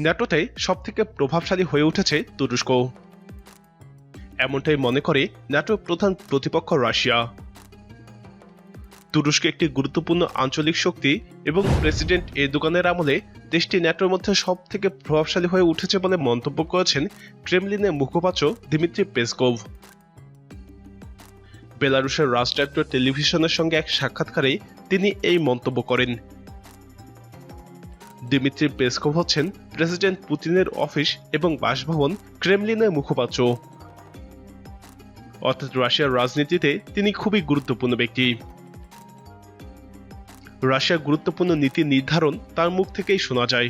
ন্যাটোতে সবথেকে প্রভাবশালী হয়ে উঠেছে তুরস্ক। এমনটাই মনে করে ন্যাটোর প্রধান প্রতিপক্ষ রাশিয়া। তুরস্ক একটি গুরুত্বপূর্ণ আঞ্চলিক শক্তি এবং প্রেসিডেন্ট এরদোগানের আমলে দেশটি ন্যাটোর মধ্যে সব থেকে প্রভাবশালী হয়ে উঠেছে বলে মন্তব্য করেছেন ক্রেমলিনের মুখপাত্র দিমিত্রি পেসকোভ। বেলারুশের রাষ্ট্রায়ত্ত টেলিভিশনের সঙ্গে এক সাক্ষাৎকারে তিনি এই মন্তব্য করেন। দিমিত্রি পেসকোভ হচ্ছেন প্রেসিডেন্ট পুতিনের অফিস এবং বাসভবন ক্রেমলিনের মুখপাত্র। অর্থাৎ রাশিয়ার রাজনীতিতে তিনি খুবই গুরুত্বপূর্ণ ব্যক্তি। রাশিয়ার গুরুত্বপূর্ণ নীতি নির্ধারণ তার মুখ থেকেই শোনা যায়।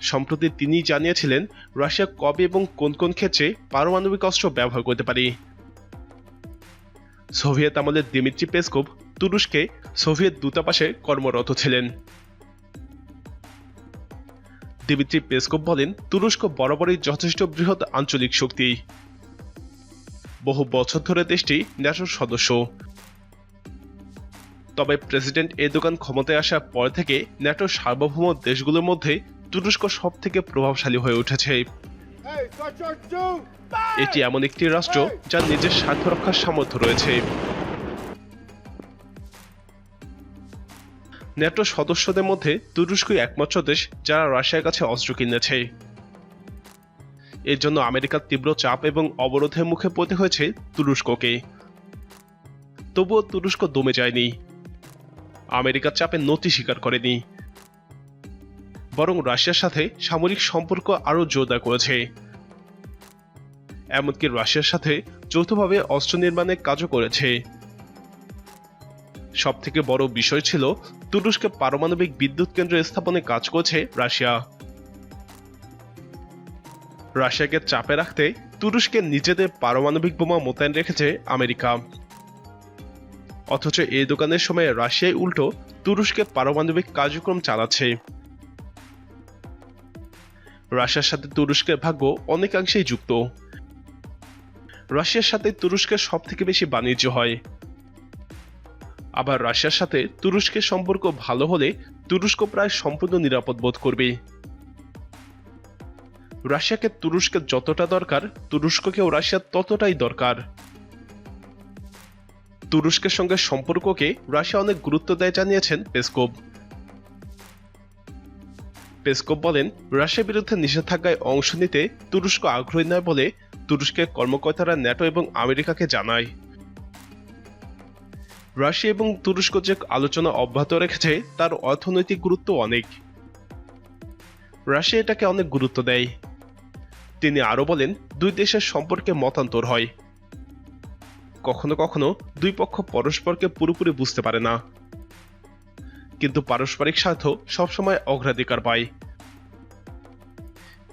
সম্প্রতি তিনি জানিয়েছিলেন, রাশিয়া কবে এবং কোন কোন ক্ষেত্রে পারমাণবিক অস্ত্র ব্যবহার করতে পারে। সোভিয়েত আমলের দিমিত্রি পেসকোভ তুরস্কে সোভিয়েত দূতাবাসে কর্মরত ছিলেন। দিমিত্রি পেসকোভ বলেন তুরস্ক বরাবরই যথেষ্ট বৃহৎ আঞ্চলিক শক্তি। বহু বছর ধরে দেশটি ন্যাটোর সদস্য। তবে প্রেসিডেন্ট এরদোগান ক্ষমতায় আসার পর থেকে ন্যাটোর সার্বভৌম দেশগুলোর মধ্যে তুরস্ক সব থেকে প্রভাবশালী হয়ে উঠেছে! এটি এমন একটি রাষ্ট্র যার নিজের স্বার্থ রক্ষার সামর্থ্য রয়েছে। ন্যাটো সদস্যদের মধ্যে তুরস্কই একমাত্র দেশ যারা রাশিয়ার কাছে অস্ত্র কিনেছে। এর জন্য আমেরিকার তীব্র চাপ এবং অবরোধের মুখে পড়তে হয়েছে তুরস্ককে। তবুও তুরস্ক দমে যায়নি। আমেরিকার চাপে নতি স্বীকার করেনি। বরং রাশিয়ার সাথে সামরিক সম্পর্ক আরও জোরদার করেছে। এমনকি রাশিয়ার সাথে যৌথভাবে অস্ত্র নির্মাণে কাজও করেছে। সব থেকে বড় বিষয় ছিল তুরস্কে পারমাণবিক বিদ্যুৎ কেন্দ্র স্থাপনে কাজ করছে রাশিয়া। রাশিয়াকে চাপে রাখতে তুরস্কে নিজেদের পারমাণবিক বোমা মোতায়েন রেখেছে আমেরিকা। অথচ এই দোকানের সময় রাশিয়ায় উল্টো তুরস্কে পারমাণবিক কার্যক্রম চালাচ্ছে। রাশিয়ার সাথে তুরস্কের ভাগ্য অনেকাংশেই যুক্ত। রাশিয়ার সাথে তুরস্কের সব থেকে বেশি বাণিজ্য হয়। আবার রাশিয়ার সাথে তুরস্কের সম্পর্ক ভালো হলে তুরস্ক প্রায় সম্পূর্ণ নিরাপদ বোধ করবে। রাশিয়াকে তুরস্কে যতটা দরকার, তুরস্ককেও রাশিয়ার ততটাই দরকার। তুরস্কের সঙ্গে সম্পর্ককে রাশিয়া অনেক গুরুত্ব দেয় জানিয়েছেন পেসকোভ। পেসকোভ বলেন, রাশিয়ার বিরুদ্ধে নিষেধাজ্ঞায় অংশ নিতে তুরস্ক আগ্রহী নয় বলে তুরস্কের কর্মকর্তারা ন্যাটো এবং আমেরিকাকে জানায়। রাশিয়া এবং তুরস্ক যে আলোচনা অব্যাহত রেখেছে, তার অর্থনৈতিক গুরুত্ব অনেক। রাশিয়া এটাকে অনেক গুরুত্ব দেয়। তিনি আরও বলেন, দুই দেশের সম্পর্কে মতান্তর হয়। কখনো কখনো দুই পক্ষ পরস্পরকে পুরোপুরি বুঝতে পারে না। কিন্তু পারস্পরিক স্বার্থ সবসময় অগ্রাধিকার পায়।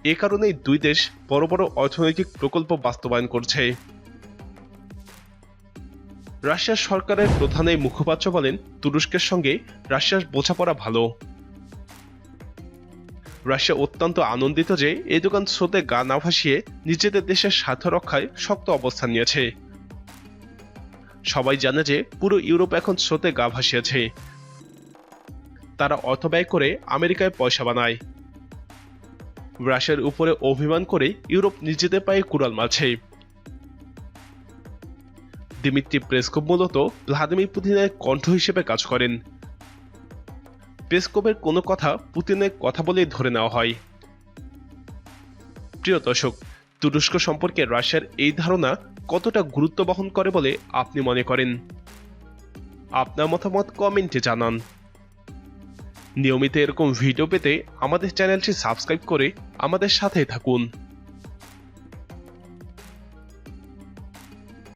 এ কারণেই দুই দেশ বড় বড় অর্থনৈতিক প্রকল্প বাস্তবায়ন করছে। রাশিয়ার সরকারের প্রধান এই মুখপাত্র বলেন, তুরস্কের সঙ্গে রাশিয়ার বোঝাপড়া ভালো। রাশিয়া অত্যন্ত আনন্দিত যে এই দোকান স্রোতে গা না ভাসিয়ে নিজেদের দেশের স্বার্থ রক্ষায় শক্ত অবস্থান নিয়েছে। সবাই জানে যে পুরো ইউরোপ এখন স্রোতে গা ভাসিয়েছে। তারা অর্থ ব্যয় করে আমেরিকায় পয়সা বানায়। রাশিয়ার উপরে অভিমান করে ইউরোপ নিজেদের পায়ে কুড়াল মারছে। দিমিত্রি প্রেসকোভ মূলত ভ্লাদিমির পুতিনের কণ্ঠ হিসেবে কাজ করেন। পেসকোভের কোনো কথা পুতিনের কথা বলেই ধরে নেওয়া হয়। প্রিয় দর্শক, তুরস্ক সম্পর্কে রাশিয়ার এই ধারণা কতটা গুরুত্ব বহন করে বলে আপনি মনে করেন? আপনার মতামত কমেন্টে জানান। নিয়মিত এরকম ভিডিও পেতে আমাদের চ্যানেলটি সাবস্ক্রাইব করে আমাদের সাথে থাকুন।